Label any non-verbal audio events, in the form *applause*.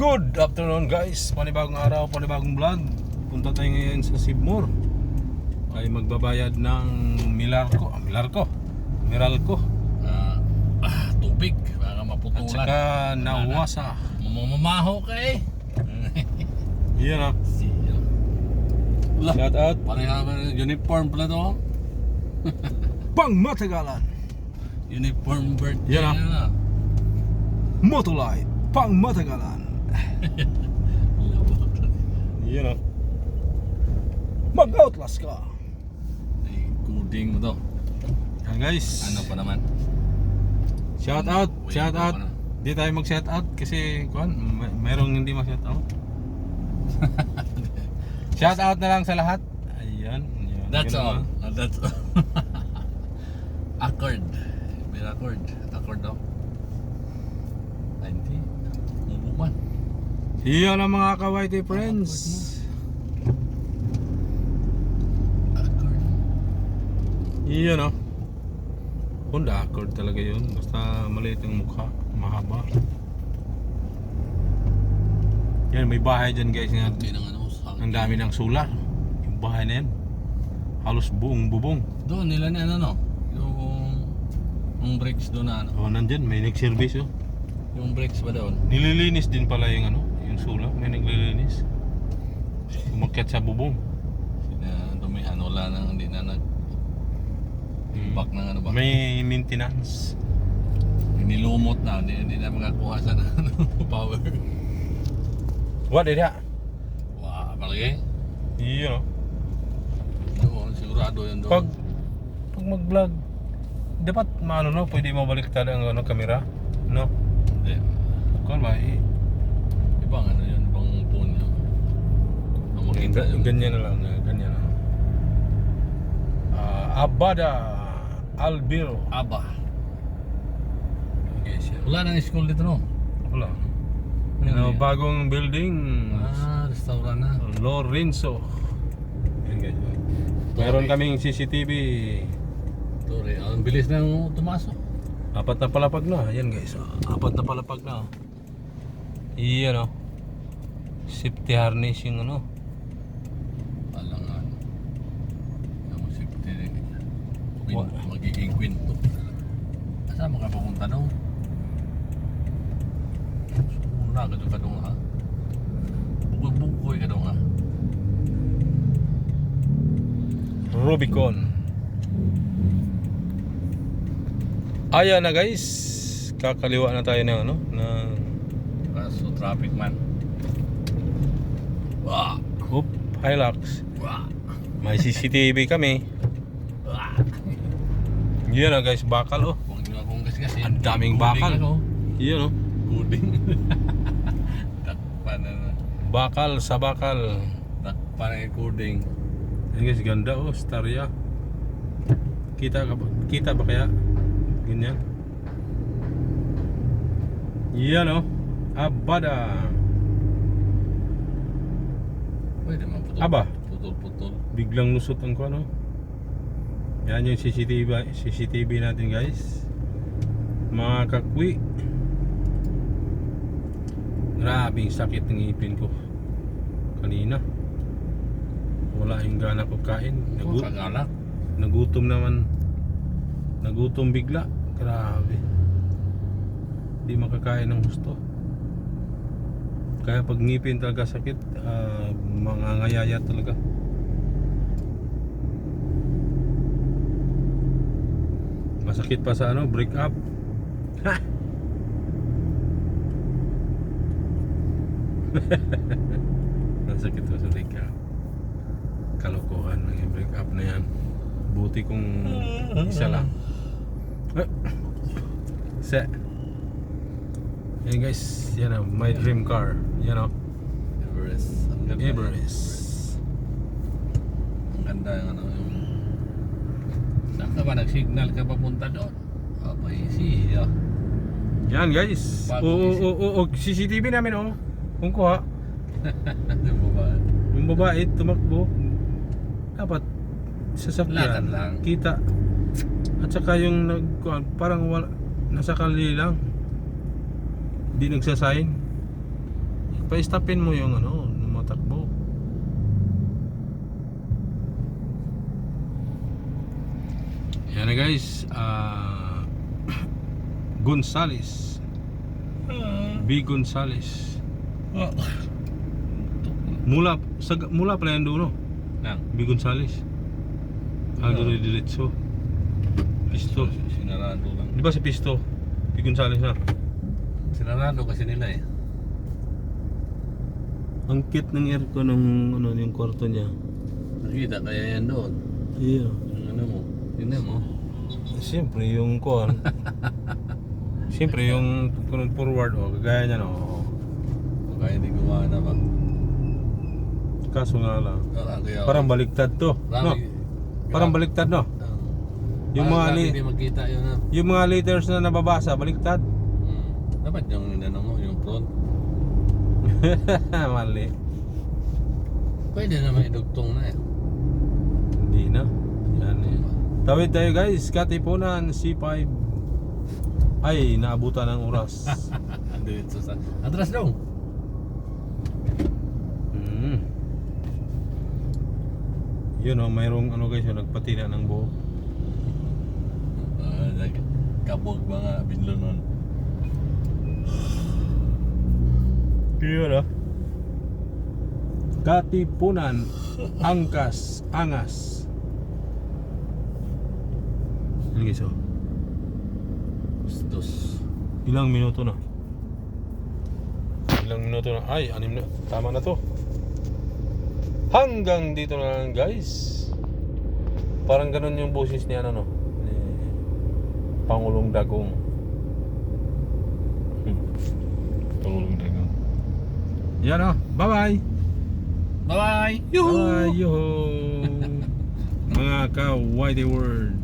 Good afternoon guys, panibagong araw, panibagong vlog. Punta tayo ngayon sa Sibmore. Ay magbabayad ng Milarco, ah, Milarco, Meralco Ah, ah, tubig para At maputulan. saka Nawasa Mamamaho ka eh. *laughs* Yan ah, shout out. Pareha ba ng uniform pala to? *laughs* Pang Matagalan. Uniform birthday Yan ah. na. Motolite, Pang Matagalan *laughs* Yan ah Mag-outlast ka Ay, kuding mo to. Yan guys Ano pa naman? Shout out, Uy, shout ano, out. ano? Di tayo mag-shout out kasi kuan, may, merong hindi mag-shout out. *laughs* shout out na lang sa lahat. Ayan. yun. That's all. Ah, That's *laughs* all. accord. May accord. Accord daw. Ay, hindi. Umuman. Iyon ang mga kawaiti friends. Iyon oh. Honda Accord talaga yun. Basta maliit ang mukha. Mahaba. Yan, may bahay dyan guys. Nga. Ang dami ng solar. Yung bahay na yan. Halos buong bubong. Doon nila na ano no? Yung yung brakes doon na ano? Oh, nandyan. May nag-service oh. Yung brakes ba doon? Nililinis din pala yung ano, yung sula, may naglilinis. Umakyat sa bubong. Sina dumi ano wala nang hindi na nag back ng ano ba? May maintenance. Nilumot na, hindi, hindi na makakuha sa ano, *laughs* power. What is that? Wow, malaki. Yun know, Doon, sigurado yun doon. pag pag mag-vlog, dapat maano no, pwede mo baliktad ang ano kamera, no? Hindi. Kung ba, Ibang ano yun, phone yun. Ang makita yung... ganyan na lang, ganyan na. Ah, Abada Albiro. Aba. Okay, siya. Wala nang school dito no? Wala. Ano bagong building. Ah, restaurant na. Lorenzo. Guys. Meron kaming CCTV. Sorry, ang bilis nang tumasok. Apat na palapag na. Yan guys. Apat na palapag na. Iyan oh. Safety harness yung ano. Alangan. Ang safety Wa- magiging kwento. Saan mga papunta no? Sumuna ka doon ka doon ha? Bukoy ka doon ha? Rubicon. Ayan na guys. Kakaliwa na tayo ng ano. Ng... Kaso traffic man. Oop. Hilux. May CCTV kami. Yan na guys. Bakal oh. Huwag nyo akong kasi Ang daming bakal. Ako. Yan oh. Guding. *laughs* Takpan na na. Bakal sa bakal. Takpan na yung guding. Yan guys. Ganda oh. Starya. Kita? Kita ba kaya? Ganyan. Yan oh. Abada. Pwede man putol. Aba. Putol-putol. biglang lusot ang ko ano? Yan yung CCTV CCTV natin guys. Mga kakwi. Grabing sakit ng ngipin ko. Kanina. Wala yung gana ko kain Ako Nagu- kagalak. nagutom naman. Nagutom bigla. Grabe. Di makakain ng gusto kaya pag ngipin talaga sakit ah, mga ngayaya talaga. Masakit pa sa ano break up. Ha *laughs* masakit pa sa break up. Kalokohan yung break up na yan. Buti kung isa lang. *laughs* Eh, Set. Yan guys, yan o, my dream car. Yan o, Everest. Ang ganda. Everest. Ang ganda yung ano yung... Saan ka ba nag-signal ka papunta doon? Abay, siya. Yan guys. Bago Oo, oo, oo, oo, CCTV namin o. Kung kuha, Di mo ba? yung babae tumakbo. Dapat sasakyan. Lakad lang. Kita. At saka yung nag, parang wala, nasa kalili lang. Di nagsasign. pa-stopin mo yung ano, yung matakbo. Yan na guys, ah *clears throat* Gonzales. B. Gonzales. Oh. Mula sa mula pala yan doon, no? Nang. B. Gonzales. Ah. Diretso. Pisto. Sinarado lang. Di ba si Pisto? B. Gonzales na. Sinarado kasi nila eh. Ang cute ng aircon ng ano yung kwarto niya. Nakita kaya yan doon. Iya. Yung ano mo. Yun mo. Siyempre yung kon. *laughs* Siyempre yung kung forward o kagaya niya no. O kaya hindi gumawa na ba? Kaso nga lang. Ah, kaya, Parang baliktad to. No? Rami- Parang baliktad no. Ah. Yung mga li- Hindi magkita yun ah. yung mga letters na nababasa baliktad. Dapat yung ano mo, yung front. *laughs* Mali. Pwede naman idugtong na eh. Hindi na. Yan eh. Tawid tayo guys, Katipunan C5. Ay, naabutan ng oras. *laughs* Dito sa... Atras dong! mm. Yun oh, mayroong ano guys, yung nagpatina ng buhok. Ah, nag- kabog mga binlo nun. Yun oh. Katipunan, Angkas, Angas. Ano guys oh? Dos. Ilang minuto na? Ilang minuto na? Ay, anim na. Tama na to. Hanggang dito na lang guys. Parang ganun yung boses niya ano no? Ni Pangulong Dagong. Hmm. Pangulong Dagong. Yan oh. Bye-bye. Bye-bye! Bye, yo. *laughs* Mga ka-whitey. Yan.